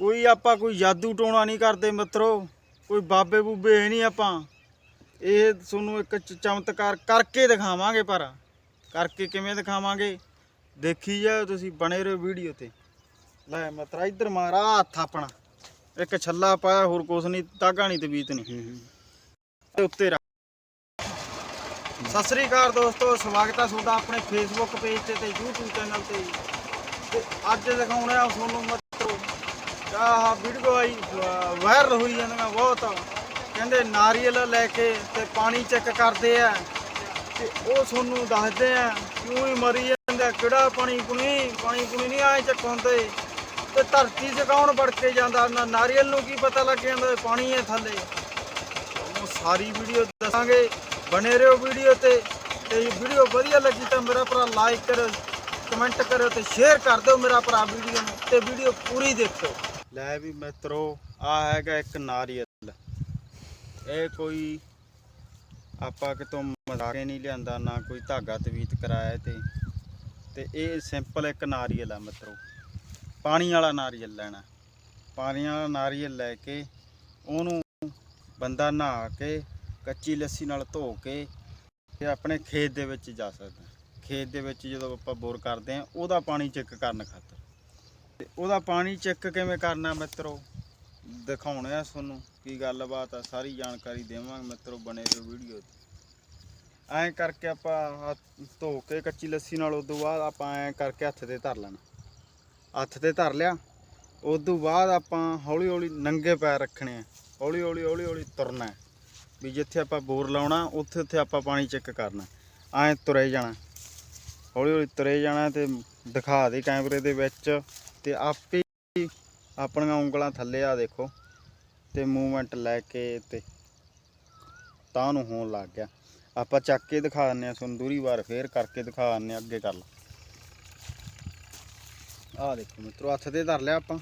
ਕੋਈ ਆਪਾਂ ਕੋਈ ਜਾਦੂ ਟੋਣਾ ਨਹੀਂ ਕਰਦੇ ਮਿੱਤਰੋ ਕੋਈ ਬਾਬੇ ਬੂਬੇ ਹੈ ਨਹੀਂ ਆਪਾਂ। ਇਹ ਤੁਹਾਨੂੰ ਇੱਕ ਚਮਤਕਾਰ ਕਰਕੇ ਦਿਖਾਵਾਂਗੇ ਪਰ। ਕਰਕੇ ਕਿਵੇਂ ਦਿਖਾਵਾਂਗੇ? ਦੇਖੀ ਜਾਓ ਤੁਸੀਂ ਬਣੇ ਰਹੋ ਵੀਡੀਓ ਤੇ। ਲੈ ਮਿੱਤਰਾ ਇੱਧਰ ਮਾਰਾ ਹੱਥ ਆਪਣਾ। ਇੱਕ ਛੱਲਾ ਪਾਇਆ ਹੋਰ ਕੁਛ ਨਹੀਂ ਤਾਗਾ ਨਹੀਂ ਤੇ ਬੀਤ ਨਹੀਂ। ਤੇ ਉੱਤੇ ਰੱਖ। ਸਤਿ ਸ੍ਰੀ ਅਕਾਲ ਦੋਸਤੋ ਸਵਾਗਤ ਹੈ ਤੁਹਾਡਾ ਆਪਣੇ ਫੇਸਬੁੱਕ ਪੇਜ ਤੇ ਤੇ YouTube ਚੈਨਲ ਤੇ। ਤੇ ਅੱਜ ਦਿਖਾਉਣਾ ਤੁਹਾਨੂੰ ਆਹ ਵੀਡੀਓ ਆਈ ਵਾਇਰਲ ਹੋਈ ਜਾਂਦੀਆਂ ਬਹੁਤ। ਕਹਿੰਦੇ ਨਾਰੀਅਲ ਲੈ ਕੇ ਤੇ ਪਾਣੀ ਚੈੱਕ ਕਰਦੇ ਆ। ਤੇ ਉਹ ਤੁਹਾਨੂੰ ਦੱਸਦੇ ਆ, ਕਿਉਂ ਹੀ ਮਰੀ ਜਾਂਦਾ, ਕਿਹੜਾ ਪਾਣੀ ਪੁਣੀ ਪਾਣੀ ਪੁਣੀ ਨਹੀਂ ਆਏ ਚੱਕ ਹੁੰਦੇ। ਤੇ ਧਰਤੀ 'ਚ ਕੌਣ ਵੜ ਕੇ ਜਾਂਦਾ, ਨਾ ਨਾਰੀਅਲ ਨੂੰ ਕੀ ਪਤਾ ਲੱਗ ਜਾਂਦਾ ਪਾਣੀ ਹੈ ਥੱਲੇ। ਉਹ ਸਾਰੀ ਵੀਡੀਓ ਦੱਸਾਂਗੇ, ਬਣੇ ਰਹੋ ਵੀਡੀਓ ਤੇ। ਤੇ ਵੀਡੀਓ ਵਧੀਆ ਲੱਗੀ ਤਾਂ ਮੇਰਾ ਭਰਾ ਲਾਈਕ ਕਰੋ ਕਮੈਂਟ ਕਰੋ ਤੇ ਸ਼ੇਅਰ ਕਰ ਦਿਓ ਮੇਰਾ ਭਰਾ ਵੀਡੀਓ ਨੂੰ। ਤੇ ਵੀਡੀਓ ਪੂਰੀ ਦੇਖਿਓ ਲੈ ਵੀ ਮਿੱਤਰੋ ਆ ਹੈਗਾ ਇੱਕ ਨਾਰੀਅਲ। ਇਹ ਕੋਈ ਆਪਾਂ ਕਿਤੋਂ ਮਜ਼ਾਕੇ ਨਹੀਂ ਲਿਆਂਦਾ, ਨਾ ਕੋਈ ਧਾਗਾ ਤਵੀਤ ਕਰਾਇਆ ਤੇ। ਤੇ ਇਹ ਸਿੰਪਲ ਇੱਕ ਨਾਰੀਅਲ ਆ ਮਿੱਤਰੋ। ਪਾਣੀ ਵਾਲਾ ਨਾਰੀਅਲ ਲੈਣਾ। ਪਾਣੀ ਵਾਲਾ ਨਾਰੀਅਲ ਲੈ ਕੇ ਉਹਨੂੰ ਬੰਦਾ ਨਹਾ ਕੇ, ਕੱਚੀ ਲੱਸੀ ਨਾਲ ਧੋ ਕੇ ਤੇ ਆਪਣੇ ਖੇਤ ਦੇ ਵਿੱਚ ਜਾ ਸਕਦਾ। ਖੇਤ ਦੇ ਵਿੱਚ ਜਦੋਂ ਆਪਾਂ ਬੋਰ ਕਰਦੇ ਆ ਉਹਦਾ ਪਾਣੀ ਚੈੱਕ ਕਰਨ ਖਾਤਰ। ਤੇ ਉਹਦਾ ਪਾਣੀ ਚੈੱਕ ਕਿਵੇਂ ਕਰਨਾ ਮਿੱਤਰੋ? ਦਿਖਾਉਣਾ ਆ ਤੁਹਾਨੂੰ ਕੀ ਗੱਲਬਾਤ ਆ, ਸਾਰੀ ਜਾਣਕਾਰੀ ਦੇਵਾਂਗੇ ਮਿੱਤਰੋ ਬਣੇ ਰਹੋ ਵੀਡੀਓ ਤੇ। ਐਂ ਕਰਕੇ ਆਪਾਂ ਹੱਥ ਧੋ ਕੇ ਕੱਚੀ ਲੱਸੀ ਨਾਲ ਉਦੋਂ ਬਾਅਦ ਆਪਾਂ ਐਂ ਕਰਕੇ ਹੱਥ ਤੇ ਧਰ ਲੈਣਾ। ਹੱਥ ਤੇ ਧਰ ਲਿਆ, ਉਦੋਂ ਬਾਅਦ ਆਪਾਂ ਹੌਲੀ ਹੌਲੀ ਨੰਗੇ ਪੈਰ ਰੱਖਣੇ ਆ। ਹੌਲੀ ਹੌਲੀ ਹੌਲੀ ਹੌਲੀ ਤੁਰਨਾ ਵੀ ਜਿੱਥੇ ਆਪਾਂ ਬੋਰ ਲਾਉਣਾ, ਉੱਥੇ ਉੱਥੇ ਆਪਾਂ ਪਾਣੀ ਚੈੱਕ ਕਰਨਾ ਐਂ ਤੁਰੇ ਜਾਣਾ। ਹੌਲੀ ਹੌਲੀ ਤੁਰੇ ਜਾਣਾ ਤੇ ਦਿਖਾ ਦੇ ਕੈਮਰੇ ਦੇ ਵਿੱਚ ਤੇ ਆਪੇ ਆਪਣੀਆਂ ਉਂਗਲਾਂ ਥੱਲੇ ਆ ਦੇਖੋ ਤੇ ਮੂਵਮੈਂਟ ਲੈ ਕੇ ਤੇ ਤਾਂ ਨੂੰ ਹੋਣ ਲੱਗ ਗਿਆ। ਆਪਾਂ ਚੱਕ ਕੇ ਦਿਖਾ ਦਿੰਨੇ ਆ ਤੁਹਾਨੂੰ ਦੂਰੀ ਵਾਰ, ਫੇਰ ਕਰਕੇ ਦਿਖਾ ਦਿੰਨੇ ਆ ਅੱਗੇ ਕਰ ਲਾ ਆਹ ਦੇਖੋ ਮਿੱਤਰੋ, ਹੱਥ ਤੇ ਧਰ ਲਿਆ ਆਪਾਂ।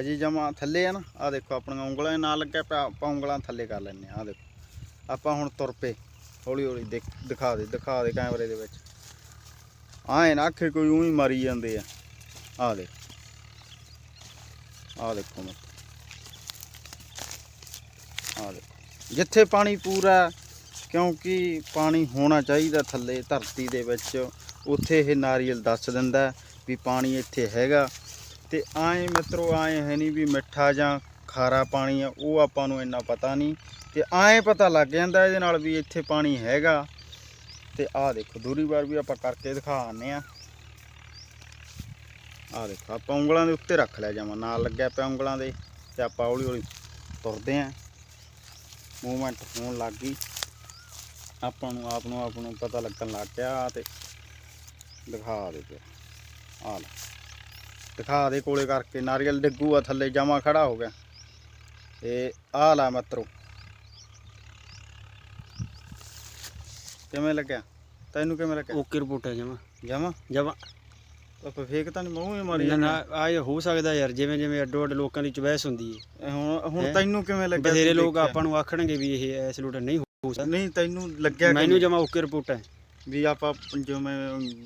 ਹਜੇ ਜਮਾ ਥੱਲੇ ਆ ਨਾ, ਆਹ ਦੇਖੋ ਆਪਣੀਆਂ ਉਂਗਲਾਂ ਨਾਲ ਲੱਗਿਆ ਪਿਆ ਆਪਾਂ ਉਂਗਲਾਂ ਥੱਲੇ ਕਰ ਲੈਨੇ ਆ ਆਹ ਦੇਖੋ। ਆਪਾਂ ਹੁਣ ਤੁਰ ਪਏ, ਹੌਲੀ ਹੌਲੀ ਦੇਖ, ਦਿਖਾ ਦੇ ਦਿਖਾ ਦੇ ਕੈਮਰੇ ਦੇ ਵਿੱਚ। ਆਏ ਨਾ ਆਖੇ ਕੋਈ ਉਹੀ ਮਾਰੀ ਜਾਂਦੇ ਆ। ਆਹ ਦੇਖ। ਆਹ ਦੇਖੋ ਮਿੱਤਰੋ ਆਹ ਦੇਖੋ। ਜਿੱਥੇ ਪਾਣੀ ਪੂਰਾ ਕਿਉਂਕਿ ਪਾਣੀ ਹੋਣਾ ਚਾਹੀਦਾ ਥੱਲੇ ਧਰਤੀ ਦੇ ਵਿੱਚ, ਉੱਥੇ ਇਹ ਨਾਰੀਅਲ ਦੱਸ ਦਿੰਦਾ ਵੀ ਪਾਣੀ ਇੱਥੇ ਹੈਗਾ। ਤੇ ਆਏ ਮਿੱਤਰੋ, ਆਏ ਹੈ ਨਹੀਂ ਵੀ ਮਿੱਠਾ ਜਾਂ ਖਾਰਾ ਪਾਣੀ ਆ, ਉਹ ਆਪਾਂ ਨੂੰ ਇੰਨਾ ਪਤਾ ਨਹੀਂ। ਤੇ ਆਏ ਪਤਾ ਲੱਗ ਜਾਂਦਾ ਇਹਦੇ ਨਾਲ ਵੀ ਇੱਥੇ ਪਾਣੀ ਹੈਗਾ। ਤੇ ਆਹ ਦੇਖੋ, ਦੂਰੀ ਵਾਰ ਵੀ ਆਪਾਂ ਕਰਕੇ ਦਿਖਾ ਆਨੇ ਆ ਆਹ ਦੇਖੋ ਆਪਾਂ ਉਂਗਲਾਂ ਦੇ ਉੱਤੇ ਰੱਖ ਲਿਆ ਜਾਵਾਂ ਨਾਲ ਲੱਗਿਆ ਪਿਆ ਉਂਗਲਾਂ ਦੇ ਤੇ ਆਪਾਂ ਹੌਲੀ ਹੌਲੀ ਤੁਰਦੇ ਆਂ। ਮੂਵਮੈਂਟ ਹੋਣ ਲੱਗ ਗਈ। ਆਪਾਂ ਨੂੰ ਆਪ ਨੂੰ ਆਪ ਨੂੰ ਪਤਾ ਲੱਗਣ ਲੱਗ ਪਿਆ ਤੇ ਦਿਖਾ ਦੇ ਫਿਰ ਆ ਲੈ। ਦਿਖਾ ਦੇ ਕੋਲੇ ਕਰਕੇ ਨਾਰੀਅਲ ਡਿੱਗੂ ਆ ਥੱਲੇ ਜਮਾ ਖੜਾ ਹੋ ਗਿਆ। ਤੇ ਆ ਲੈ ਮਤਰੋ। ਕਿਵੇਂ ਲੱਗਿਆ? ਤੈਨੂੰ ਕਿਵੇਂ ਲੱਗਿਆ? ਓਕੇ ਰਿਪੋਰਟ ਹੈ ਜਮਾ। ਜਮਾ? ਜਮਾ। ਆਪਾਂ ਫੇਕ ਤਾਂ ਨਹੀਂ ਮੂੰਹ ਹੀ ਮਾਰੀ ਨਾ ਜਾਂਦਾ ਨਾ ਆਏ ਹੋ ਸਕਦਾ ਯਾਰ ਜਿਵੇਂ ਜਿਵੇਂ ਅੱਡੋ ਅੱਡ ਲੋਕਾਂ ਦੀ ਚੁਆਇਸ ਹੁੰਦੀ ਹੈ ਹੁਣ ਹੁਣ ਹੈਂ? ਤੈਨੂੰ ਕਿਵੇਂ ਲੱਗਿਆ ਬਥੇਰੇ ਲੋਕ? ਆਪਾਂ ਨੂੰ ਆਖਣਗੇ ਵੀ ਇਹ ਐਸਲੂਟ ਨਹੀਂ ਹੋ ਸਕਦਾ ਨਹੀਂ ਤੈਨੂੰ ਲੱਗਿਆ ਮੈਨੂੰ? ਜਮਾ ਓਕੇ ਰਿਪੋਰਟ ਹੈ ਵੀ ਆਪਾਂ ਜਿਵੇਂ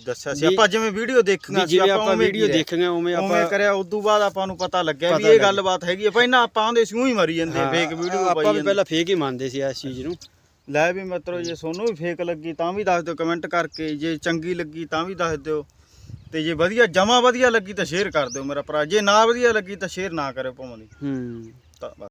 ਦੱਸਿਆ ਸੀ ਵੀ- ਆਪਾਂ ਜਿਵੇਂ ਵੀਡੀਓ ਦੇਖੀਆਂ ਵੀ ਜਿਵੇਂ ਆਪਾਂ ਉਵੇਂ ਵੀਡੀਓ। ਦੇਖੀਆਂ ਉਵੇਂ ਉਵੇਂ ਆਪਾਂ ਕਰਿਆ ਉਦੋਂ ਬਾਅਦ ਆਪਾਂ ਨੂੰ ਪਤਾ ਲੱਗਿਆ ਵੀ ਪਤਾ ਇਹ ਲੱਗਿਆ। ਗੱਲਬਾਤ ਹੈਗੀ ਆ ਪਹਿਲਾਂ ਆਪਾਂ ਆਂਦੇ ਸੀ ਉਹੀ ਮਰੀ ਜਾਂਦੇ ਹਾਂ, ਫੇਕ ਵੀਡੀਓ ਆਪਾਂ ਪਾਈ ਵੀ ਜਾਂਦੇ ਪਹਿਲਾਂ ਫੇਕ ਹੀ ਮੰਨਦੇ ਸੀ ਇਸ ਚੀਜ਼ ਨੂੰ ਲੈ ਵੀ ਮਿੱਤਰੋ ਜੇ ਸੋਨੂੰ ਵੀ ਫੇਕ ਲੱਗੀ ਤਾਂ ਵੀ ਦੱਸ ਦਿਓ ਕਮੈਂਟ ਕਰਕੇ ਜੇ ਚੰਗੀ ਲੱਗੀ ਤਾਂ ਵੀ ਦੱਸ ਦਿਓ ਤੇ ਜੇ ਵਧੀਆ ਜਮਾ ਵਧੀਆ ਲੱਗੀ ਤਾਂ ਸ਼ੇਅਰ ਕਰ ਦਿਓ ਮੇਰਾ ਭਰਾ। ਜੇ ਨਾ ਵਧੀਆ ਲੱਗੀ ਤਾਂ ਸ਼ੇਅਰ ਨਾ ਕਰਿਓ ਭਾਵੇਂ ਦੀ। ਹੂੰ। ਤਾਂ ਬਸ।